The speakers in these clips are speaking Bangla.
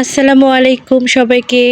আসসালামু আলাইকুম সবাইকে।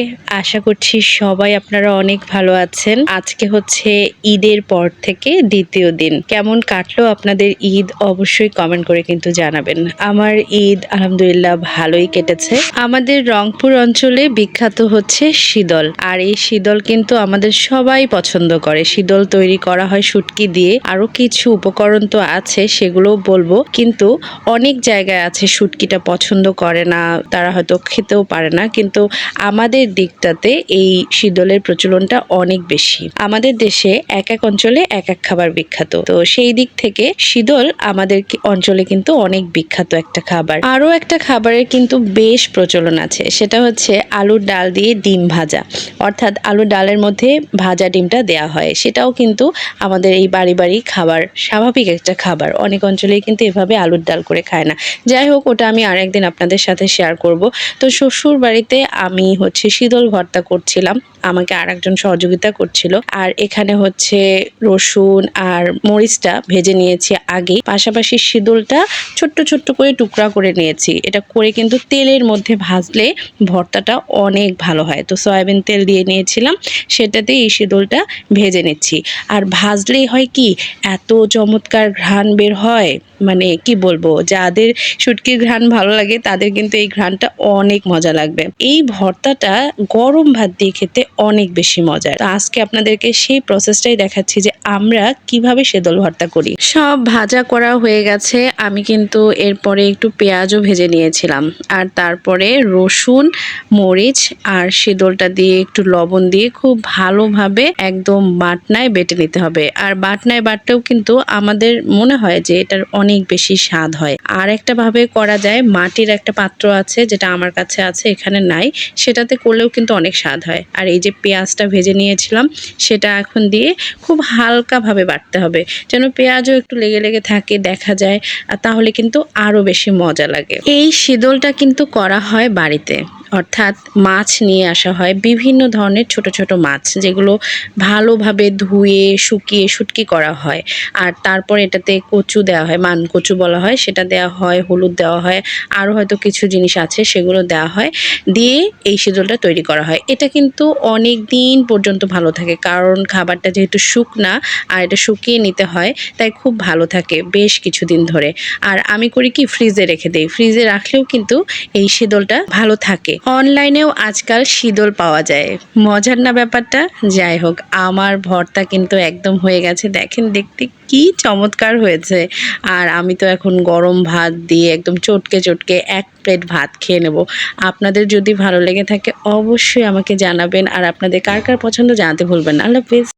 আশা করছি সবাই আপনারা অনেক ভালো আছেন। আজকে হচ্ছে ঈদের পর থেকে দ্বিতীয় দিন। কেমন কাটলো আপনাদের ঈদ অবশ্যই কমেন্ট করে কিন্তু জানাবেন। আমার ঈদ আলহামদুলিল্লাহ ভালোই কেটেছে। আমাদের রংপুর অঞ্চলে বিখ্যাত হচ্ছে শীতল। আর এই শীতল কিন্তু আমাদের সবাই পছন্দ করে। শীতল তৈরি করা হয় শুটকি দিয়ে। আরও কিছু উপকরণ তো আছে সেগুলো বলব। কিন্তু অনেক জায়গায় আছে শুটকিটা পছন্দ করে না। তারা হয়তো খেতেও পারে না, কিন্তু আমাদের দিকটাতে এই শীতলের প্রচলনটা অনেক বেশি। আমাদের দেশে এক এক অঞ্চলে এক এক খাবার বিখ্যাত। তো সেই দিক থেকে শীতল আমাদের অঞ্চলে কিন্তু অনেক বিখ্যাত একটা খাবার। আরও একটা খাবারের কিন্তু বেশ প্রচলন আছে, সেটা হচ্ছে আলুর ডাল দিয়ে ডিম ভাজা। অর্থাৎ আলুর ডালের মধ্যে ভাজা ডিমটা দেয়া হয়। সেটাও কিন্তু আমাদের এই বাড়ি বাড়ি খাবার স্বাভাবিক একটা খাবার। অনেক অঞ্চলেই কিন্তু এভাবে আলুর ডাল করে খায় না। যাই হোক, ওটা আমি আরেকদিন আপনাদের সাথে শেয়ার করব। তো শ্বশুর বাড়িতে আমি হচ্ছে শীতল ভর্তা করছিলাম। আমাকে আরেকজন সহযোগিতা করছিল। আর এখানে হচ্ছে রসুন আর মরিচটা ভেজে নিয়েছি আগে। পাশাপাশি শীতলটা ছোট্ট ছোট্ট করে টুকরা করে নিয়েছি। এটা করে কিন্তু তেলের মধ্যে ভাজলে ভর্তাটা অনেক ভালো হয়। তো সয়াবিন তেল দিয়ে নিয়েছিলাম। সেটাতে এই শীতলটা ভেজে নিচ্ছি। আর ভাজলেই হয় কি, এত চমৎকার ঘ্রাণ বের হয়। মানে কি বলব, যাদের শুটকির ঘ্রাণ ভালো লাগে, তাদের কিন্তু এই ঘ্রাণটা অনেক মজা লাগবে। এই ভর্তাটা গরম ভাত দিয়ে খেতে অনেক বেশি মজার। তো আজকে আপনাদেরকে সেই প্রসেসটাই দেখাচ্ছি যে আমরা কীভাবে সেদল ভর্তা করি। সব ভাজা করা হয়ে গেছে। আমি কিন্তু এরপরে একটু পেঁয়াজও ভেজে নিয়েছিলাম। আর তারপরে রসুন, মরিচ আর শীতলটা দিয়ে একটু লবণ দিয়ে খুব ভালোভাবে একদম বাটনায় বেটে নিতে হবে। আর বাটনায় বাটতেও কিন্তু আমাদের মনে হয় যে এটার অনেক বেশি স্বাদ হয়। আর একটা ভাবে করা যায়। মাটির একটা পাত্র আছে যেটা আমার কাছে আছে, এখানে নাই। সেটাতে করলেও কিন্তু অনেক স্বাদ হয়। আর এই যে পেঁয়াজটা ভেজে নিয়েছিলাম, সেটা এখন দিয়ে খুব হালকাভাবে বাটতে হবে। যেন পেঁয়াজও একটু লেগে লেগে থাকে, দেখা যায়, আর তাহলে কিন্তু আরও বেশি মজা লাগে। এই শীতলটা কিন্তু করা হয় বাড়িতে। অর্থাৎ মাছ নিয়ে আসা হয়। বিভিন্ন ধরনের ছোট ছোট মাছ যেগুলো ভালোভাবে ধুয়ে, শুকিয়ে শুটকি করা হয়। আর তারপর এটাতে কচু দেওয়া হয়, মান কচু বলা হয়। সেটা দেওয়া হয়, হলুদ দেওয়া হয়, আরও হয়তো কিছু জিনিস আছে সেগুলো দেওয়া হয়। দিয়ে এই শীতলটা তৈরি করা হয়। এটা কিন্তু অনেক দিন পর্যন্ত ভালো থাকে কারণ খাবারটা যেহেতু শুকনা আর এটা শুকিয়ে নিতে হয়, তাই খুব ভালো থাকে বেশ কিছুদিন ধরে। আর আমি করি কি, ফ্রিজে রেখে দেই। ফ্রিজে রাখলেও কিন্তু এই শীতলটা ভালো থাকে। অনলাইনেও আজকাল শীতল পাওয়া যায়। মজার না ব্যাপারটা? যাই হোক, আমার ভর্তা কিন্তু একদম হয়ে গেছে। দেখেন দেখতে কি চমৎকার হয়েছে। আর আমি তো এখন গরম ভাত দিয়ে একদম চটকে চটকে এক প্লেট ভাত খেয়ে নেব। আপনাদের যদি ভালো লেগে থাকে, অবশ্যই আমাকে জানাবেন। আর আপনাদের কার কার পছন্দ জানাতে ভুলবেন আল্লাহ হাফিজ।